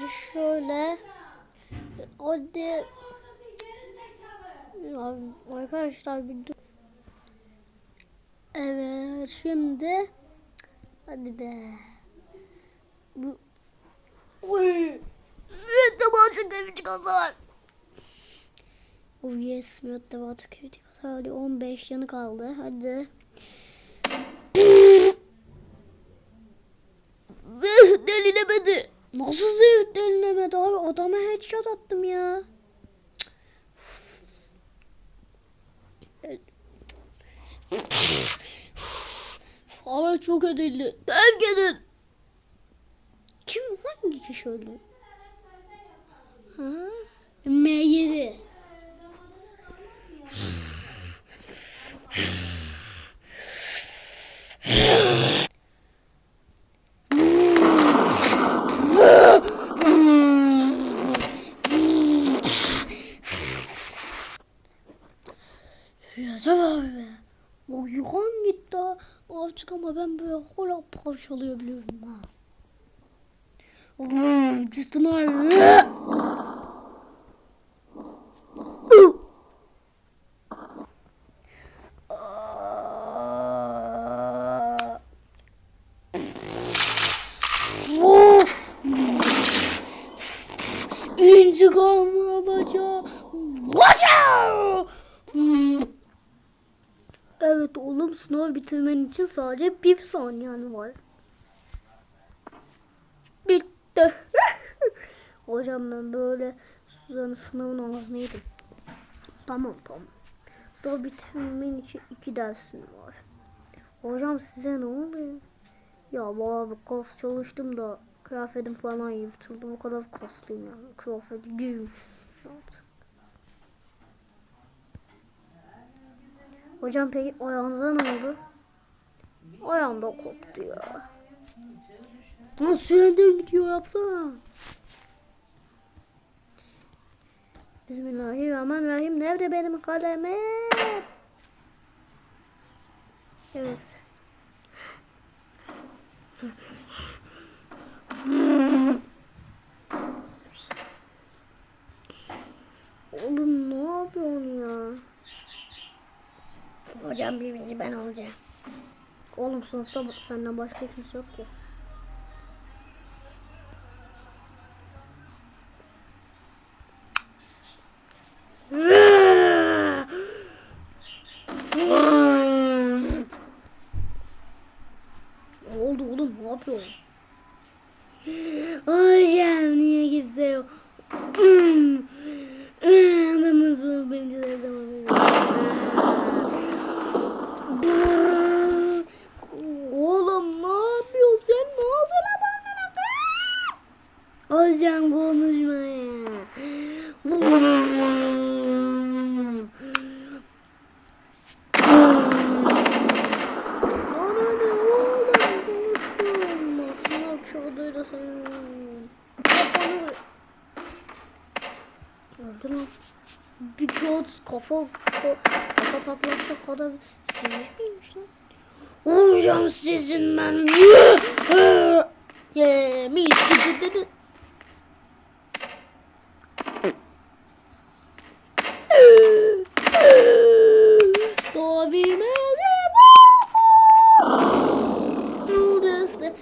Şöyle. Hadi. Ya arkadaşlar bir dur. Evet şimdi. Hadi be. Bu. Oy. Mürettebatı kevci kazan. Oh yes mürettebatı kevci kazan. Hadi 15 yanı kaldı. Hadi. Zırh delinemedi. Nasıl abi? Adama headshot attım ya. Hava çok ödülü. Dev gelin. Kim hangi kişi öldü? Ha? M7. Ya abi be. O yukan gitti ha. Artık ama ben böyle hala parçalayabiliyorum ha. Hmm, Justin abi. İntikamı alacağım. Watcha! Evet oğlum sınav bitirmen için sadece bir saniyen var. Bitti. Hocam ben böyle Suzan'ın sınavın ağzına yedim. Tamam tamam. Sınav bitirmen için iki dersin var. Hocam size ne oluyor? Ya bir kas çalıştım da kıyafetim falan yırtıldı. Bu kadar kaslıyım yani. Kıyafeti giyim. Hocam peki ayağınıza ne oldu? Ayağım da koptu ya. Nasıl süreden gidiyor yapsana. Bismillahirrahmanirrahim. Nerede benim kalemim? Evet. Oğlum ne yapıyorsun ya? Hocam birinci ben olacağım. Oğlum sınıfta senden başka kimse yok ki. Ne oldu oğlum ne yapıyorsun? Hocam niye kimse yok? Adamın sınıf birinci de zaman Oğlum ne yapıyorsun sen? Ne olsana bana Hocam konuşma ya. Bana ne oğlum konuştum. Sınav kağıdıyla sen. Kafanı Öldü lan. Bir kağıt kafa kafa patlatacak kadar sinir miymiş lan? Hocam sizin ben. Gidi dedi. Doğa bilmez. Yıldızlı.